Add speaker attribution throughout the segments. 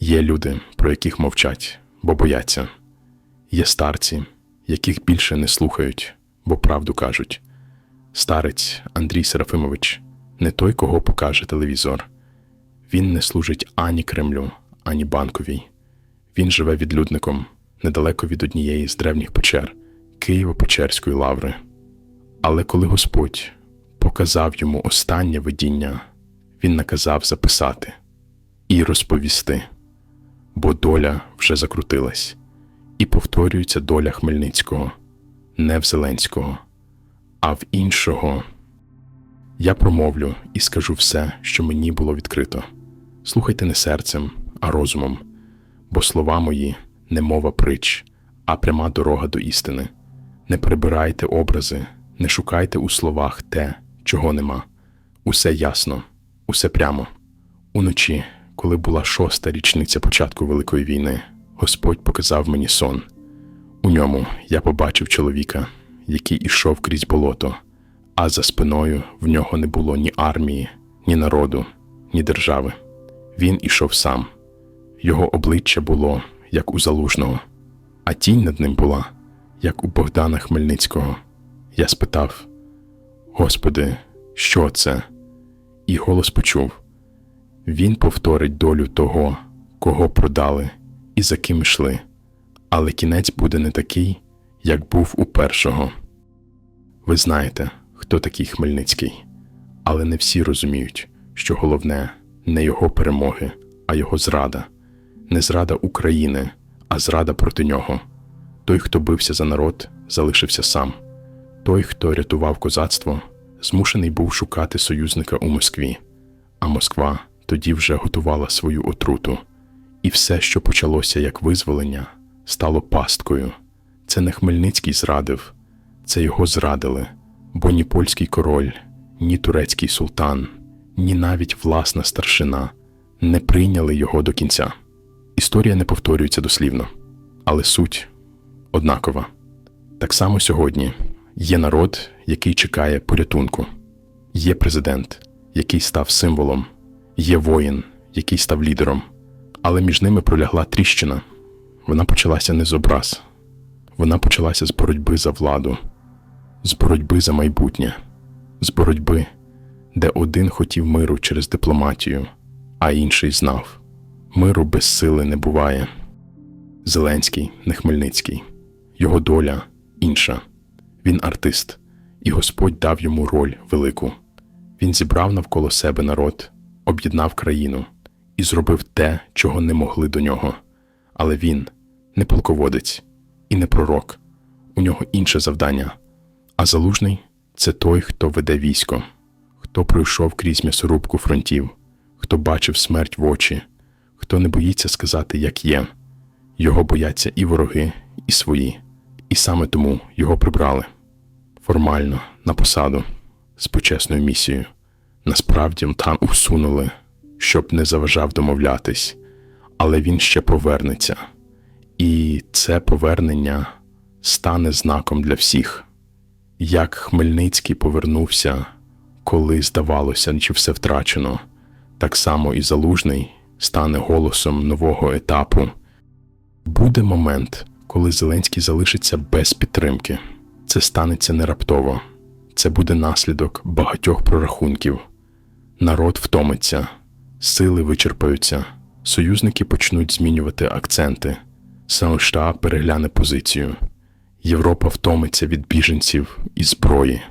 Speaker 1: Є люди, про яких мовчать, бо бояться. Є старці, яких більше не слухають, бо правду кажуть. Старець Андрій Серафимович не той, кого покаже телевізор. Він не служить ані Кремлю, ані банковій. Він живе відлюдником недалеко від однієї з древніх печер Києво-Печерської лаври. Але коли Господь показав йому останнє видіння, він наказав записати і розповісти, бо доля вже закрутилась, і повторюється доля Хмельницького, не в Зеленського, а в іншого. Я промовлю і скажу все, що мені було відкрито. Слухайте не серцем, а розумом, бо слова мої не мова притч, а пряма дорога до істини. Не прибирайте образи, не шукайте у словах те, чого нема. Усе ясно, усе прямо. Уночі, коли була шоста річниця початку Великої війни, Господь показав мені сон. У ньому я побачив чоловіка, який ішов крізь болото, а за спиною в нього не було ні армії, ні народу, ні держави. Він ішов сам. Його обличчя було, як у залужного, а тінь над ним була, як у Богдана Хмельницького. Я спитав: Господи, що це? І голос почув: Він повторить долю того, кого продали і за ким йшли, але кінець буде не такий, як був у першого. Ви знаєте, хто такий Хмельницький, але не всі розуміють, що головне не його перемоги, а його зрада, не зрада України, а зрада проти нього. Той, хто бився за народ, залишився сам. Той, хто рятував козацтво, змушений був шукати союзника у Москві, а Москва тоді вже готувала свою отруту. І все, що почалося як визволення, стало пасткою. Це не Хмельницький зрадив, це його зрадили, бо ні польський король, ні турецький султан, ні навіть власна старшина не прийняли його до кінця. Історія не повторюється дослівно, але суть однакова. Так само сьогодні є народ, який чекає порятунку, є президент, який став символом, є воїн, який став лідером, але між ними пролягла тріщина. Вона почалася не з образ, вона почалася з боротьби за владу, з боротьби за майбутнє, з боротьби, де один хотів миру через дипломатію, а інший знав миру без сили не буває. Зеленський, не Хмельницький, його доля інша. Він артист, і Господь дав йому роль велику. Він зібрав навколо себе народ, об'єднав країну і зробив те, чого не могли до нього. Але він не полководець і не пророк. У нього інше завдання. А залужний це той, хто веде військо, хто пройшов крізь м'ясорубку фронтів, хто бачив смерть в очі, хто не боїться сказати, як є. Його бояться і вороги, і свої, і саме тому його прибрали формально на посаду з почесною місією. Насправді там усунули, щоб не заважав домовлятись, але він ще повернеться, і це повернення стане знаком для всіх. Як Хмельницький повернувся, коли здавалося, чи все втрачено, так само і Залужний стане голосом нового етапу. Буде момент, коли Зеленський залишиться без підтримки. Це станеться не раптово, це буде наслідок багатьох прорахунків. Народ втомиться, сили вичерпаються, союзники почнуть змінювати акценти, США перегляне позицію, Європа втомиться від біженців і зброї,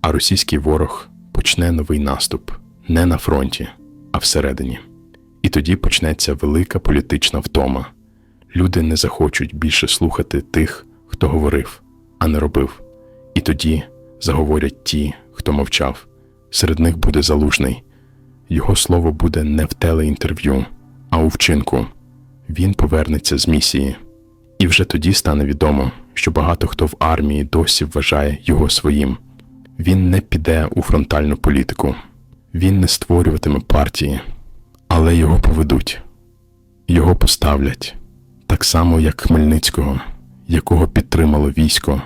Speaker 1: а російський ворог почне новий наступ не на фронті, а всередині. І тоді почнеться велика політична втома. Люди не захочуть більше слухати тих, хто говорив, а не робив. І тоді заговорять ті, хто мовчав. Серед них буде залужний. Його слово буде не в телеінтерв'ю, а у вчинку. Він повернеться з місії. І вже тоді стане відомо, що багато хто в армії досі вважає його своїм. Він не піде у фронтальну політику, він не створюватиме партії, але його поведуть, його поставлять так само, як Хмельницького, якого підтримало військо,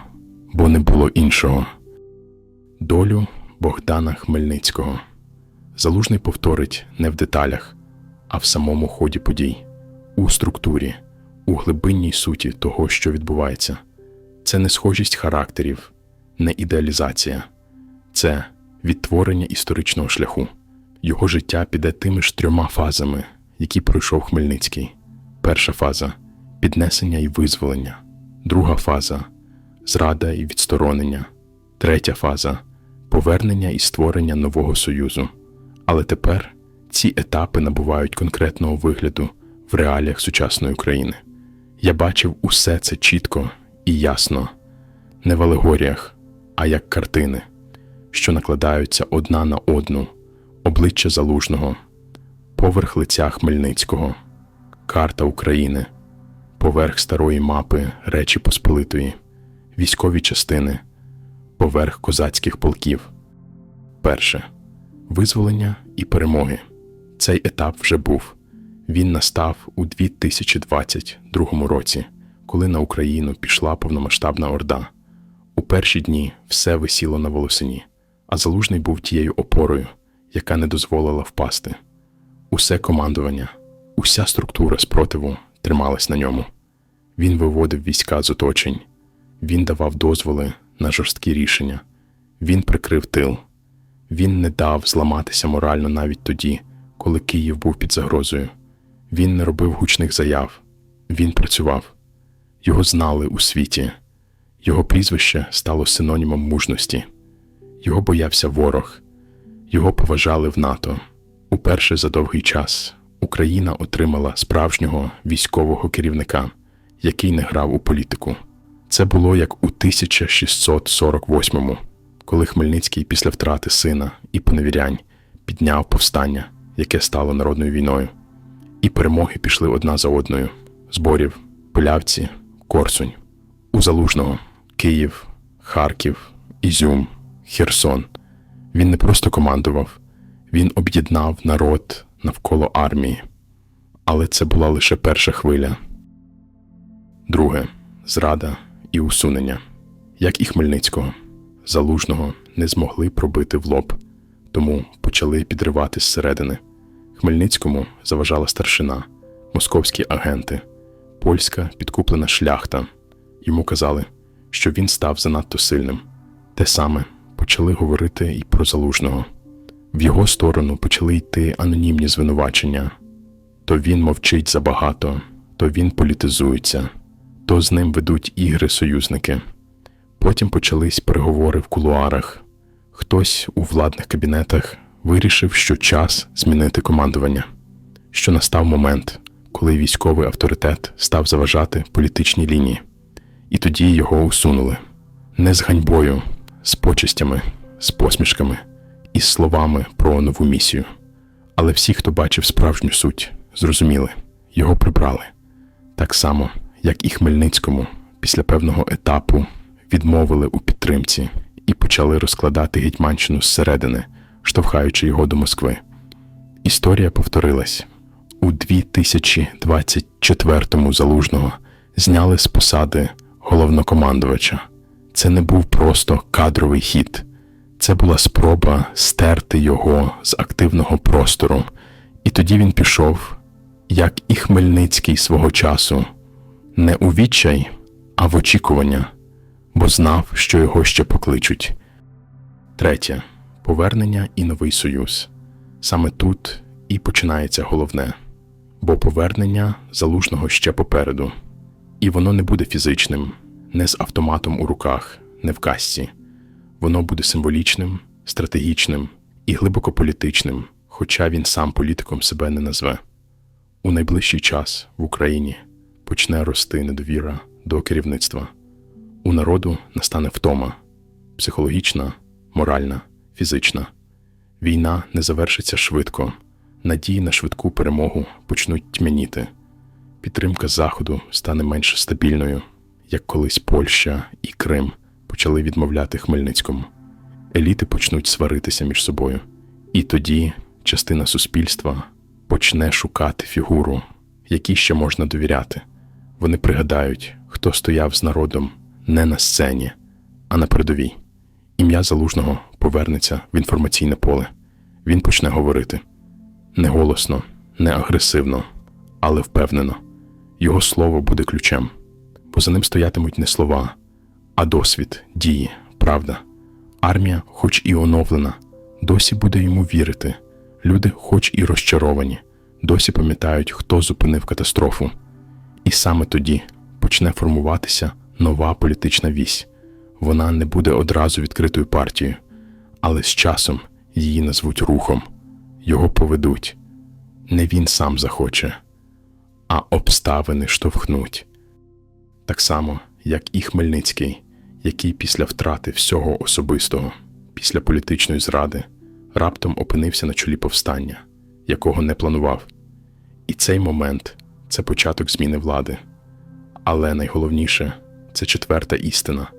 Speaker 1: бо не було іншого. Долю Богдана Хмельницького. Залужний повторить не в деталях, а в самому ході подій. у структурі, у глибинній суті того, що відбувається. Це не схожість характерів, не ідеалізація, це відтворення історичного шляху. Його життя піде тими ж трьома фазами, які пройшов Хмельницький. Перша фаза піднесення і визволення, друга фаза зрада і відсторонення, третя фаза повернення і створення нового союзу. Але тепер ці етапи набувають конкретного вигляду в реаліях сучасної України. Я бачив усе це чітко і ясно, не в алегоріях, а як картини, що накладаються одна на одну, обличчя залужного, поверх лиця Хмельницького, карта України, поверх старої мапи Речі Посполитої, військові частини, поверх козацьких полків. Перше визволення і перемоги. Цей етап вже був. Він настав у 2022 році, коли на Україну пішла повномасштабна орда. У перші дні все висіло на волосині, а залужний був тією опорою, яка не дозволила впасти. Усе командування, уся структура спротиву трималась на ньому. Він виводив війська з оточень, він давав дозволи на жорсткі рішення, він прикрив тил. Він не дав зламатися морально навіть тоді, коли Київ був під загрозою. Він не робив гучних заяв, він працював. Його знали у світі, його прізвище стало синонімом мужності. Його боявся ворог, його поважали в НАТО. Уперше за довгий час Україна отримала справжнього військового керівника, який не грав у політику. Це було як у 1648-му, коли Хмельницький після втрати сина і поневірянь підняв повстання, яке стало народною війною. І перемоги пішли одна за одною: зборів, Полявці, Корсунь, у Залужного, Київ, Харків, Ізюм, Херсон. Він не просто командував, він об'єднав народ навколо армії. Але це була лише перша хвиля. Друге зрада і усунення. Як і Хмельницького, залужного не змогли пробити в лоб, тому почали підривати зсередини. Хмельницькому заважала старшина, московські агенти, польська підкуплена шляхта. Йому казали, що він став занадто сильним. Те саме почали говорити і про залужного. В його сторону почали йти анонімні звинувачення. То він мовчить забагато, то він політизується, то з ним ведуть ігри союзники. Потім почались переговори в кулуарах. Хтось у владних кабінетах вирішив, що час змінити командування, що настав момент, коли військовий авторитет став заважати політичній лінії, і тоді його усунули не з ганьбою, з почестями, з посмішками і з словами про нову місію. Але всі, хто бачив справжню суть, зрозуміли, його прибрали. Так само, як і Хмельницькому, після певного етапу відмовили у підтримці і почали розкладати Гетьманщину зсередини, штовхаючи його до Москви. Історія повторилась. У 2024-му залужного зняли з посади головнокомандувача. Це не був просто кадровий хід, це була спроба стерти його з активного простору, і тоді він пішов, як і Хмельницький свого часу, не у відчай, а в очікування, бо знав, що його ще покличуть. Третє повернення і новий союз. Саме тут і починається головне, бо повернення залужного ще попереду, і воно не буде фізичним, не з автоматом у руках, не в касті. Воно буде символічним, стратегічним і глибоко політичним, хоча він сам політиком себе не назве. У найближчий час в Україні почне рости недовіра до керівництва. У народу настане втома психологічна, моральна, фізична. Війна не завершиться швидко, надії на швидку перемогу почнуть тьмяніти. Підтримка Заходу стане менш стабільною, як колись Польща і Крим почали відмовляти Хмельницькому. Еліти почнуть сваритися між собою, і тоді частина суспільства почне шукати фігуру, якій ще можна довіряти. Вони пригадають, хто стояв з народом не на сцені, а на передовій. Ім'я залужного повернеться в інформаційне поле. Він почне говорити не голосно, не агресивно, але впевнено. Його слово буде ключем, бо за ним стоятимуть не слова, а досвід, дії, правда. Армія, хоч і оновлена, досі буде йому вірити. Люди, хоч і розчаровані, досі пам'ятають, хто зупинив катастрофу. І саме тоді почне формуватися нова політична вісь. Вона не буде одразу відкритою партією, але з часом її назвуть рухом, його поведуть. Не він сам захоче, а обставини штовхнуть. Так само, як і Хмельницький, який після втрати всього особистого, після політичної зради, раптом опинився на чолі повстання, якого не планував. І цей момент це початок зміни влади. Але найголовніше це четверта істина,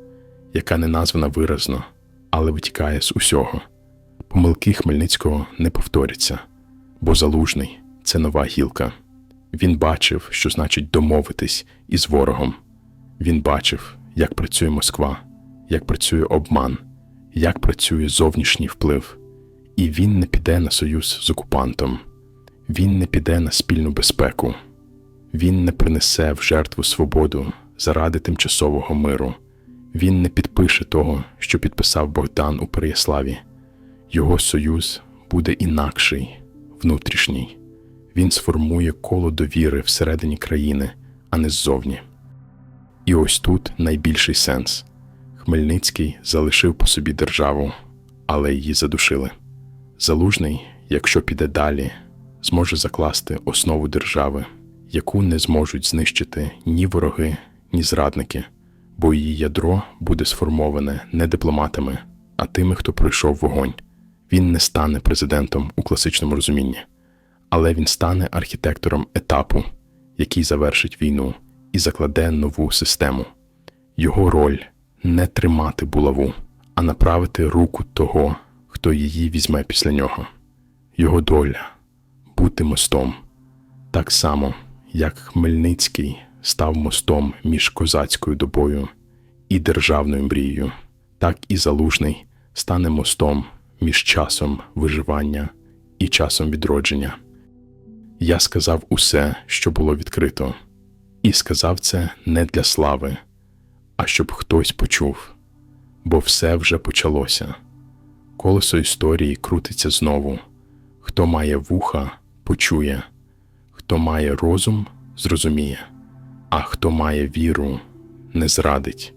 Speaker 1: яка не названа виразно, але витікає з усього. Помилки Хмельницького не повторяться, бо залужний це нова гілка. Він бачив, що значить домовитись із ворогом. Він бачив, як працює Москва, як працює обман, як працює зовнішній вплив. І він не піде на союз з окупантом, він не піде на спільну безпеку, він не принесе в жертву свободу заради тимчасового миру, він не підпише того, що підписав Богдан у Переяславі. Його союз буде інакший, внутрішній. Він сформує коло довіри всередині країни, а не ззовні. І ось тут найбільший сенс. Хмельницький залишив по собі державу, але її задушили. Залужний, якщо піде далі, зможе закласти основу держави, яку не зможуть знищити ні вороги, ні зрадники, бо її ядро буде сформоване не дипломатами, а тими, хто пройшов вогонь. Він не стане президентом у класичному розумінні, але він стане архітектором етапу, який завершить війну і закладе нову систему. Його роль не тримати булаву, а направити руку того, хто її візьме після нього. Його доля бути мостом, так само, як Хмельницький став мостом між козацькою добою і державною мрією, так і залужний стане мостом між часом виживання і часом відродження. Я сказав усе, що було відкрито, і сказав це не для слави, а щоб хтось почув, бо все вже почалося. Колесо історії крутиться знову. Хто має вуха, почує, хто має розум, зрозуміє, а хто має віру, не зрадить.